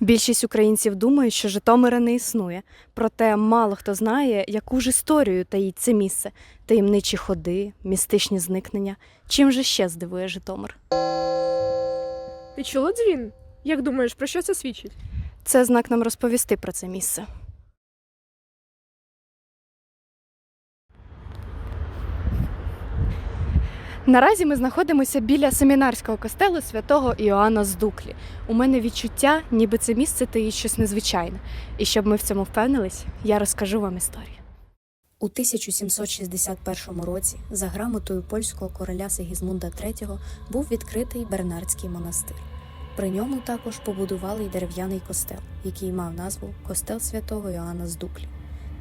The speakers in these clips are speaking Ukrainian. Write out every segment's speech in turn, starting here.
Більшість українців думають, що Житомира не існує, проте мало хто знає, яку ж історію таїть це місце, таємничі ходи, містичні зникнення. Чим же ще здивує Житомир? Ти чула дзвін? Як думаєш, про що це свідчить? Це знак нам розповісти про це місце. Наразі ми знаходимося біля семінарського костелу святого Іоанна з Дуклі. У мене відчуття, ніби це місце таїть щось незвичайне. І щоб ми в цьому впевнились, я розкажу вам історію. У 1761 році за грамотою польського короля Сигізмунда III був відкритий Бернардський монастир. При ньому також побудували й дерев'яний костел, який мав назву Костел святого Іоанна з Дуклі.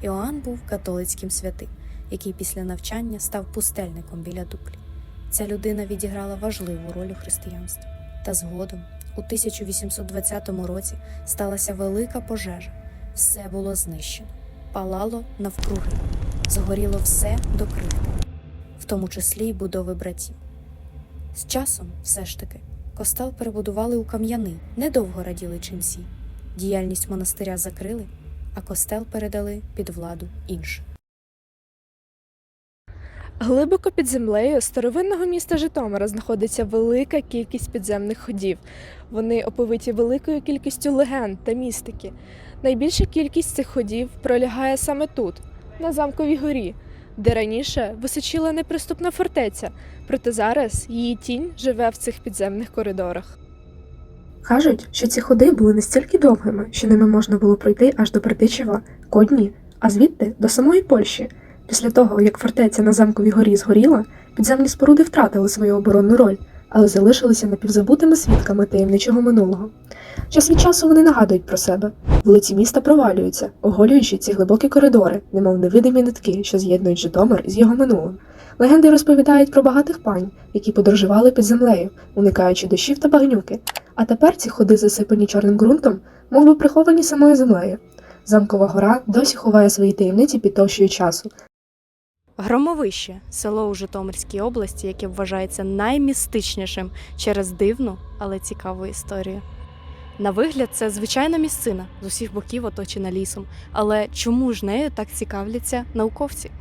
Іоанн був католицьким святим, який після навчання став пустельником біля Дуклі. Ця людина відіграла важливу роль у християнстві. Та згодом, у 1820 році, сталася велика пожежа. Все було знищено, палало навкруги, згоріло все до крихти, в тому числі й будови братів. З часом, все ж таки, костел перебудували у кам'яний, недовго раділи ченці. Діяльність монастиря закрили, а костел передали під владу іншим. Глибоко під землею старовинного міста Житомира знаходиться велика кількість підземних ходів. Вони оповиті великою кількістю легенд та містики. Найбільша кількість цих ходів пролягає саме тут, на замковій горі, де раніше височила неприступна фортеця, проте зараз її тінь живе в цих підземних коридорах. Кажуть, що ці ходи були настільки довгими, що ними можна було пройти аж до Бердичева, Кодні, а звідти до самої Польщі. Після того, як фортеця на замковій горі згоріла, підземні споруди втратили свою оборонну роль, але залишилися напівзабутими свідками таємничого минулого. Час від часу вони нагадують про себе. Вулиці міста провалюються, оголюючи ці глибокі коридори, немов невидимі нитки, що з'єднують Житомир з його минулим. Легенди розповідають про багатих пань, які подорожували під землею, уникаючи дощів та багнюки. А тепер ці ходи засипані чорним ґрунтом, мов би приховані самою землею. Замкова гора досі ховає свої таємниці під товщою часу, Громовище село у Житомирській області, яке вважається наймістичнішим через дивну, але цікаву історію. На вигляд, це звичайна місцина з усіх боків оточена лісом. Але чому ж нею так цікавляться науковці?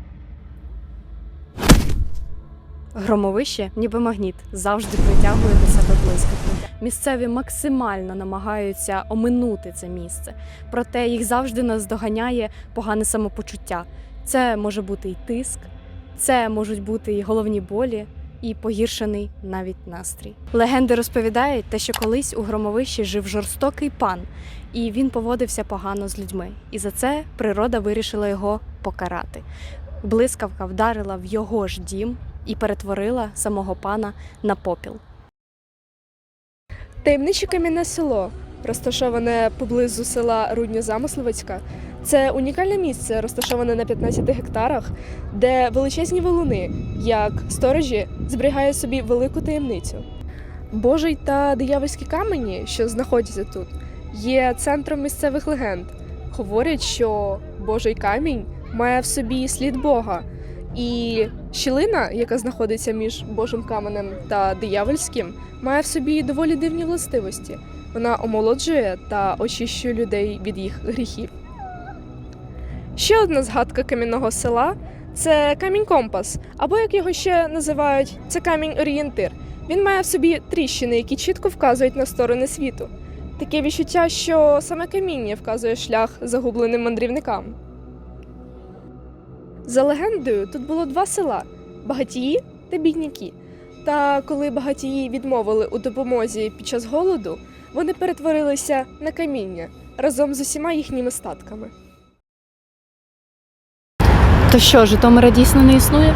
Громовище, ніби магніт, завжди притягує до себе блискавку. Місцеві максимально намагаються оминути це місце, проте їх завжди наздоганяє погане самопочуття. Це може бути і тиск, це можуть бути і головні болі, і погіршений навіть настрій. Легенди розповідають те, що колись у громовищі жив жорстокий пан, і він поводився погано з людьми. І за це природа вирішила його покарати. Блискавка вдарила в його ж дім і перетворила самого пана на попіл. Таємниче кам'яне село, розташоване поблизу села Рудньо-Замисловецька, це унікальне місце, розташоване на 15 гектарах, де величезні валуни, як сторожі, зберігають собі велику таємницю. Божий та диявольські камені, що знаходяться тут, є центром місцевих легенд. Говорять, що Божий камінь має в собі слід Бога, і щілина, яка знаходиться між Божим каменем та диявольським, має в собі доволі дивні властивості. Вона омолоджує та очищує людей від їх гріхів. Ще одна згадка кам'яного села це камінь компас, або як його ще називають, це камінь орієнтир. Він має в собі тріщини, які чітко вказують на сторони світу. Таке відчуття, що саме каміння вказує шлях загубленим мандрівникам. За легендою, тут було два села багатії та бідняки. Та коли багатії відмовили у допомозі під час голоду, вони перетворилися на каміння разом з усіма їхніми статками. То що, Житомира дійсно не існує?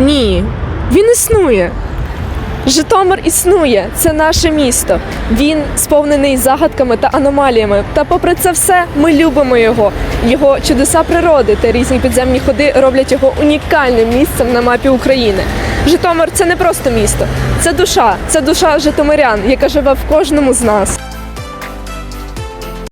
Ні, він існує. Житомир існує, це наше місто. Він сповнений загадками та аномаліями. Та попри це все, ми любимо його. Його чудеса природи та різні підземні ходи роблять його унікальним місцем на мапі України. Житомир це не просто місто, це душа, це душа житомирян, яка живе в кожному з нас.